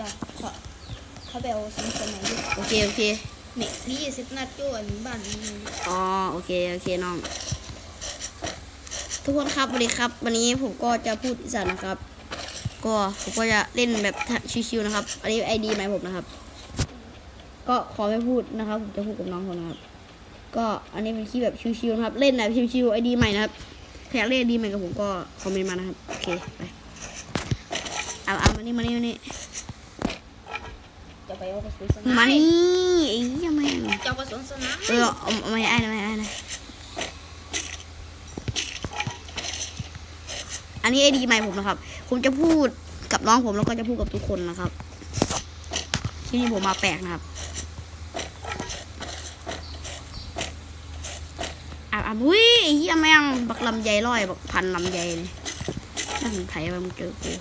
จะขอเขาไปเอาสินสมัยดิโอเคโอเคนี่นี่ยี่สิบนัดจ้วนบ้านนี้อ๋อโอเคโอเคน้อง ทุกคนครับวันนี้ครับ วันนี้ผมก็จะพูดอีสานนะครับ ก็ผมก็จะเล่นแบบชิวๆนะครับ อันนี้ไอดีใหม่ผมนะครับ ก็ขอไม่พูดนะครับผมจะพูดกับน้องคนนะครับ ก็อันนี้เป็นคลิปแบบชิวๆนะครับ เล่นแบบชิวๆไอดีใหม่นะครับใครอยากเล่นไอดีใหม่กับผมก็คอมเมนต์มานะครับโอเคไปเอาเอามานี่มานี่มานี่ จะไปเอากระสุนสนามมานี่ไอ้เหี้ยแม่งเจ้ากระสุนสนามเออเอาเอาไม่ไอ้นะไม่ไอ้นะอันนี้ไอดีใหม่ผมนะครับ ผมจะพูดกับน้องผมแล้วก็จะพูดกับทุกคนนะครับที่นี่ผมมาแปลกนะครับอะอะอุ้ยไอ้เหี้ยแม่งบักลำไยร้อยบักพันลำไยเลยน่าสนใจว่ามึงเจอกู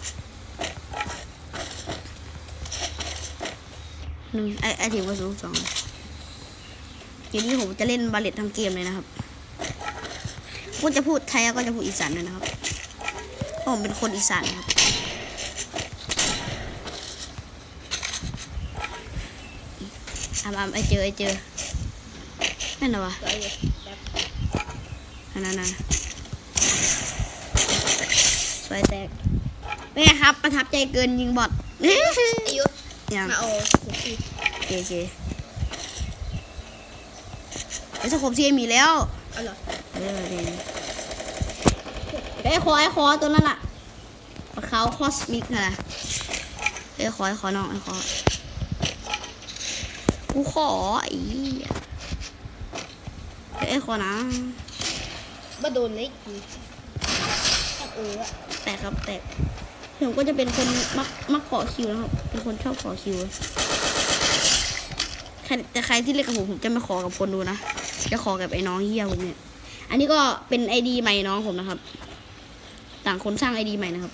หนึ่งไอไอทีมก็สูงสองเกมนี้ผมจะเล่นบาเลตทั้งเกมเลยนะครับผมจะพูดไทยก็จะพูดอีสานด้วยนะครับเพราะผมเป็นคนอีสานครับอ่ำอ่ำไอเจอไอเจอนั่นเหรอวะนั่นนั่นนั่นสวยแตกเป็นไงครับ ประทับใจเกินยิงบอทอายุ ยังมาเอาสุกี้โอเคโอเคไอ้สโคปที่มีแล้วเอาเหรอเออดีไอ้คอไอ้คอตัวนั้นอะปลาเขาคอสมิกนะไอ้คอไอ้คอน้องไอ้คอกูขอไอ้เหี้ยไอ้คอนะบ่โดนเล็กอีกต้องเอออะแตกครับแตก ผมก็จะเป็นคนมักมักขอคิวนะครับ เป็นคนชอบขอคิวแต่ใครที่เล่นกับผมผมจะไม่ขอกับคนดูนะ จะขอกับไอ้น้องเฮียผมเนี่ย อันนี้ก็เป็นไอดีใหม่น้องผมนะครับ ต่างคนสร้างไอดีใหม่นะครับ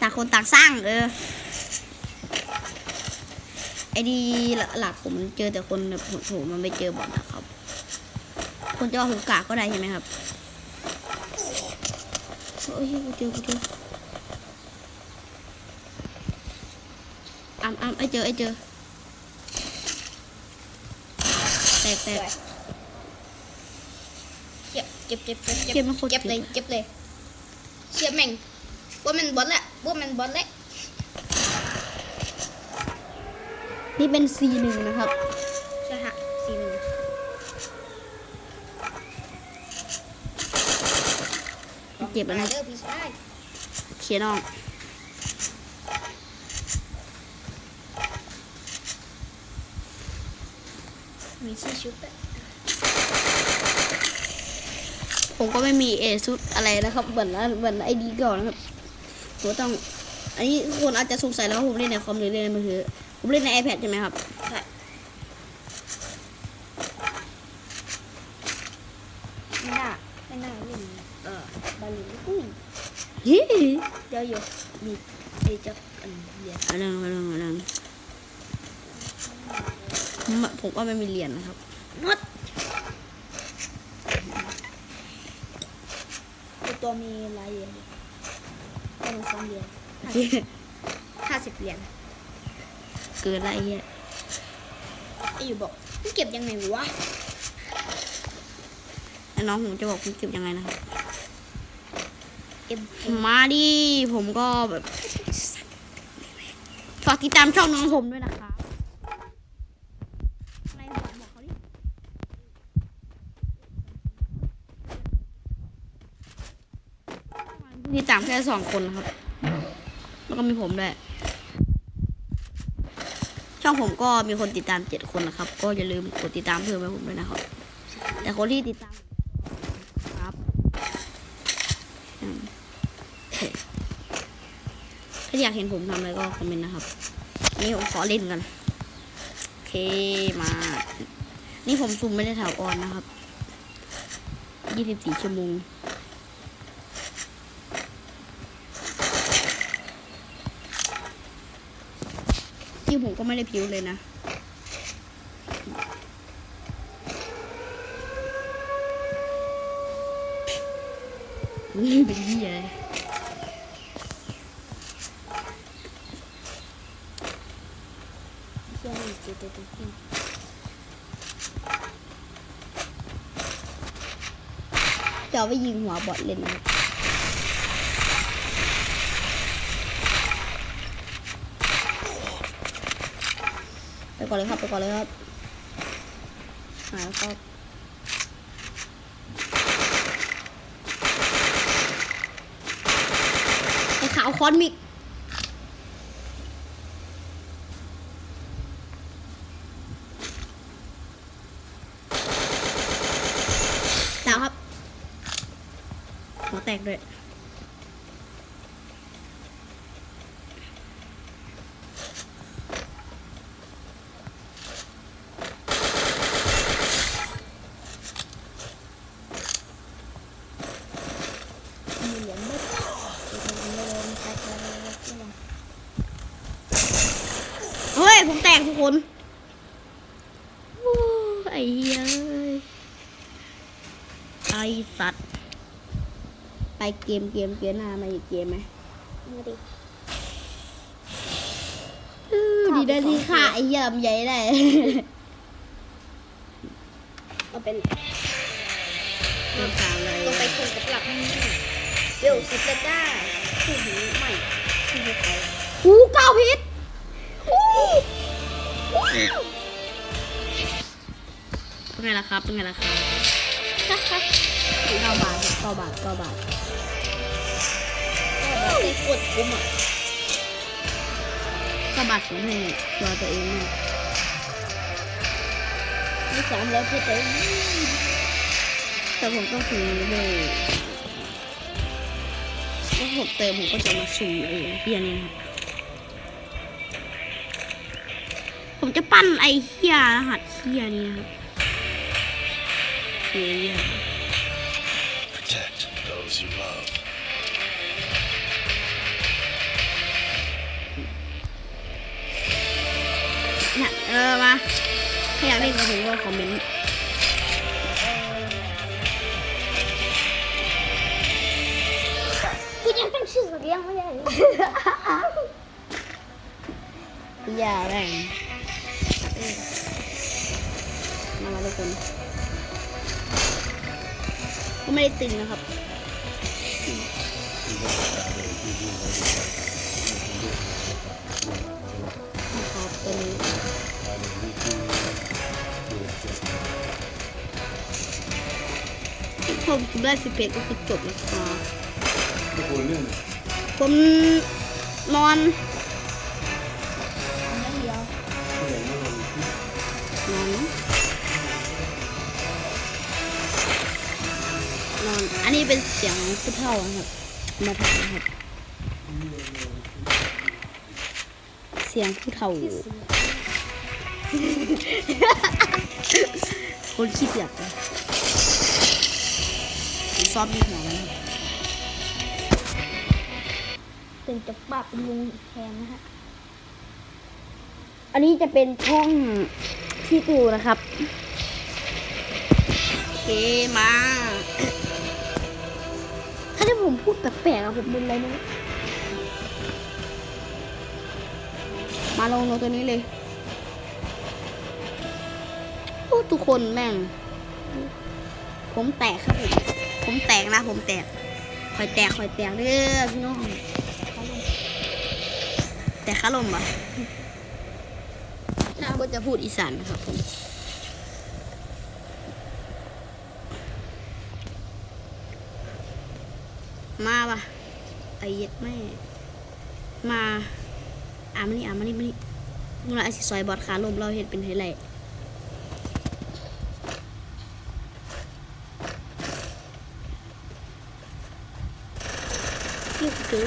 ต่างคนต่างสร้างเออ ไอดีหลักผมเจอแต่คนแบบโหมันไม่เจอบอทนะครับ คนจะว่าผมกากก็ได้ใช่ไหมครับโอ้ยกูเจอกูเจอ อ้ำอ้ำไอเจอไอเจอ แตกแตก เจ็บเจ็บเจ็บเจ็บเจ็บมันโคตรเจ็บเลยเจ็บเจ็บเลยเชียบแม่งว่ามันบอลแหละว่ามันบอลแหละนี่เป็น C หนึ่งนะครับ ใช่ฮะสี่หนึ่งเจ็บแล้วนะเด้อพี่ชาย เขียนน้อง มีชื่อชุดด้วยผมก็ไม่มีเอซุดอะไรนะครับเหมือนเหมือนไอดีก่อนนะครับผมต้อง อันนี้คนอาจจะสงสัยแล้วว่าผมเล่นในคอมหรือเล่นในมือถือผมเล่นใน iPad ใช่ไหมครับใช่ไม่น่าไม่น่าเล่นเออบาลีอุ้ยเฮ้ยเดี๋ยวอยู่มีไอ้จักอันเดียวอะไรอะไรอะไร ผมผมก็ไม่มีเหรียญนะครับนดตัวมีลายเหรียญอยู่ประมาณสองเหรียญห้าสิบเหรียญเกินอะไรเงี้ยไอ้อยู่บอกมึงเก็บยังไงวะไอ้น้องผมจะบอกผมเก็บยังไงนะครับเก็บมาดิ ผมก็แบบ ฝากติดตามช่องน้องผมด้วยนะครับอะไรบอกบอกเขาดิ ติดตามแค่สองคนนะครับ แล้วก็มีผมด้วย ช่องผมก็มีคนติดตามเจ็ดคนนะครับ ก็อย่าลืมกดติดตามเพิ่มให้ผมด้วยนะครับ แต่คนที่ติดตามครับถ้าอยากเห็นผมทำอะไรก็คอมเมนต์นะครับ นี่ผมขอเล่นกัน โอเคมา นี่ผมซุ่มไม่ได้ถาวรนะครับ 24 ชั่วโมง ที่ผมก็ไม่ได้พิวเลยนะ เป็นที่อะไรเที่ยวอีกเจ็ดตัวที่จะเอาไปยิงหัวบอทเล่นนะครับไป ก่อนเลยครับไปก่อนเลยครับหายแล้วครับไอขาวคอนมิกดาวครับหัวแตกด้วย มีเหรียญไม่ได้ไม่ได้ไม่ได้ไม่ได้ไม่ได้ เฮ้ยผมแตกทุกคนโอ้ไอ้เหี้ยเอ้ยไอสัตว์ ไปเกมเกมเกมหน้ามาอีกเกมไหมมาดิอื้อดีได้ที่ค่ะไอ้เหี้ยมนใหญ่ได้เอาเป็นเริ่มสามเลยต้องไปคนกับหลักนี่เดี๋ยวสิบจะได้คู่หูใหม่คู่หูเขาหูเก้าพิษหู เป็นไงล่ะครับ เป็นไงล่ะครับเก้าบาทครับเก้าบาทเก้าบาทก็แบบที่กดคุ้มอะเก้าบาทผมให้ตัวตัวเองเนี่ยมีสามร้อยเพื่อเต็มแต่ผมต้องซื้อเลยถ้าผมเติมผมก็จะมาสุ่มเองเฮียนี่นะครับ ผมจะปั้นไอ้เฮียรหัสเฮียนี่นะครับเฮีย Protect those you love. เนี่ยเออมาถ้าอยากเล่นกับผมก็คอมเมนต์กูยังตั้งชื่อเลี้ยงไม่ได้เลยอย่าแรง มามาทุกคนก็ไม่ได้ตึงนะครับนะครับตัวนี้ผมได้สิบเพจก็คือจบแล้วครับผมนอน นอันนี้เป็นเสียงผู้เฒ่านะครับ มาถ่ายนะครับ เสียงผู้เฒ่าคนขี้เกียจเลยผมซอบมีหัวไหมครับเป็นจับปาเป็นลุงแทนนะฮะ อันนี้จะเป็นช่องที่ตูนะครับ โอเคมา ถ้าที่ผมพูดแปลกๆอะผมเป็นอะไรไม่รู้มาลองลงตัวนี้เลยโอ้ทุกคนแม่ง ผมแตกครับผมผมแตกนะ ผมแตกคอยแตกคอยแตกเด้อพี่น้องแต่ข้าลมปะเราก็จะพูดอีสานนะครับผม มาปะไอเย็ดแม่ มาอ่ามานี่อ่ามานี่มานี่มึงละไอสิซอยบอดขาลมเราเห็นเป็นไฮไลท์เฮียกูเจอ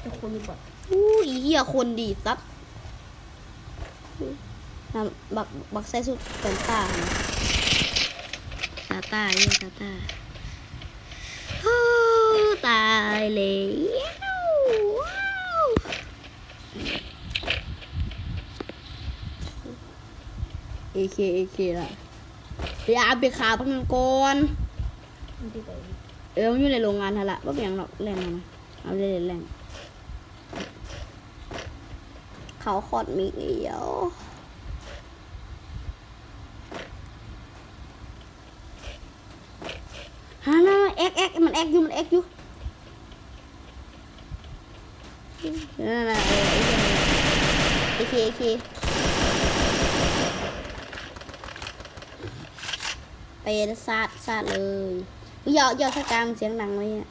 แต่คนมีบทอู้อีเหี้ยคนดีซับนะบักบักใส่สุดแฟนตานะตาตาเหี้ยตาตา ตายเลยว้าวเอเคเอเคละเดี๋ยวอาไปขาพักนันก่อนเออมันอยู่ในโรงงานฮะละว่าเป็นหยังหรอกแรงมานะเอาเลยแรงเขาขอดมีเดียวฮานาเอ็กเอ็กมันเอ็กอยู่มันเอ็กอยู่ นั่นน่ะเออไอ้เหี้ยไอ้เคไอเคไปซาดซาดเลยอย่าอย่าสกามเสียงดังไว้เนี่ย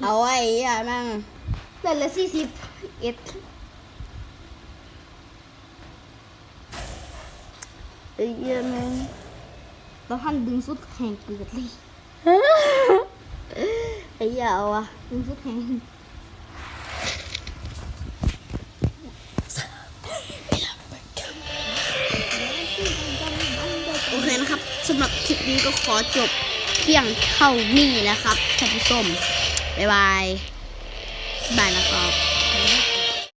เอาไว้อย่านั่งเล่นละสี่สิบเอ็ดไอ้เหี้ย แล้วท่านดึงสุดแห่งเกิดเลยไอ้เหี้ยเอาวะดึงสุดแห่งโอเคนะครับสำหรับคลิปนี้ก็ขอจบเพียงเท่านี้นะครับท่านผู้ชมบ๊ายบายบ๊ายบายนะครับ